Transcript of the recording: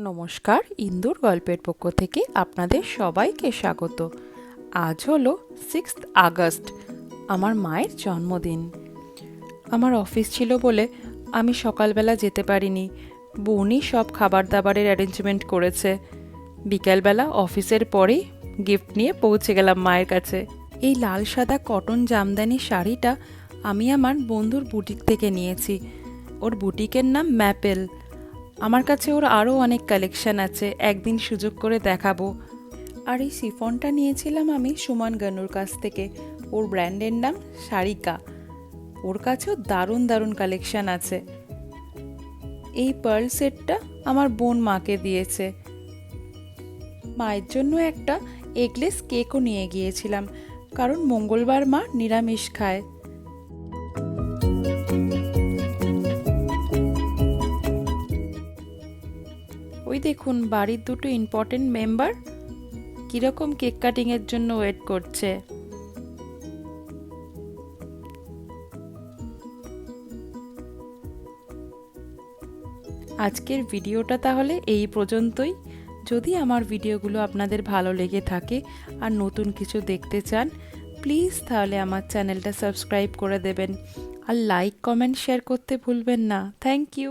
নমস্কার, ইন্দুর গল্পের পক্ষ থেকে আপনাদের সবাইকে স্বাগত। আজ হলো সিক্স আগস্ট, আমার মায়ের জন্মদিন। আমার অফিস ছিল বলে আমি সকালবেলা যেতে পারিনি। বোনই সব খাবার দাবারের অ্যারেঞ্জমেন্ট করেছে। বিকেলবেলা অফিসের পরেই গিফট নিয়ে পৌঁছে গেলাম মায়ের কাছে। এই লাল সাদা কটন জামদানি শাড়িটা আমি আমার বন্ধুর বুটিক থেকে নিয়েছি। ওর বুটিকের নাম ম্যাপেল আমার কাছে ওর আরও অনেক কালেকশন আছে, একদিন সুযোগ করে দেখাবো। আর এই সিফনটা নিয়েছিলাম আমি সুমন গানুর কাছ থেকে। ওর ব্র্যান্ডের নাম সারিকা। ওর কাছেও দারুণ দারুণ কালেকশন আছে। এই পার্ল সেটটা আমার বোন মাকে দিয়েছে। মায়ের জন্য একটা এগলেস কেকও নিয়ে গিয়েছিলাম, কারণ মঙ্গলবার মা নিরামিষ খায়। দেখুন, বাড়ির দুটো ইম্পর্টেন্ট মেম্বার কীরকম কেক কাটিংয়ের জন্য ওয়েট করছে। আজকের ভিডিওটা তাহলে এই পর্যন্তই। যদি আমার ভিডিওগুলো আপনাদের ভালো লেগে থাকে আর নতুন কিছু দেখতে চান প্লিজ তাহলে আমার চ্যানেলটা সাবস্ক্রাইব করে দেবেন। আর লাইক কমেন্ট শেয়ার করতে ভুলবেন না। Thank you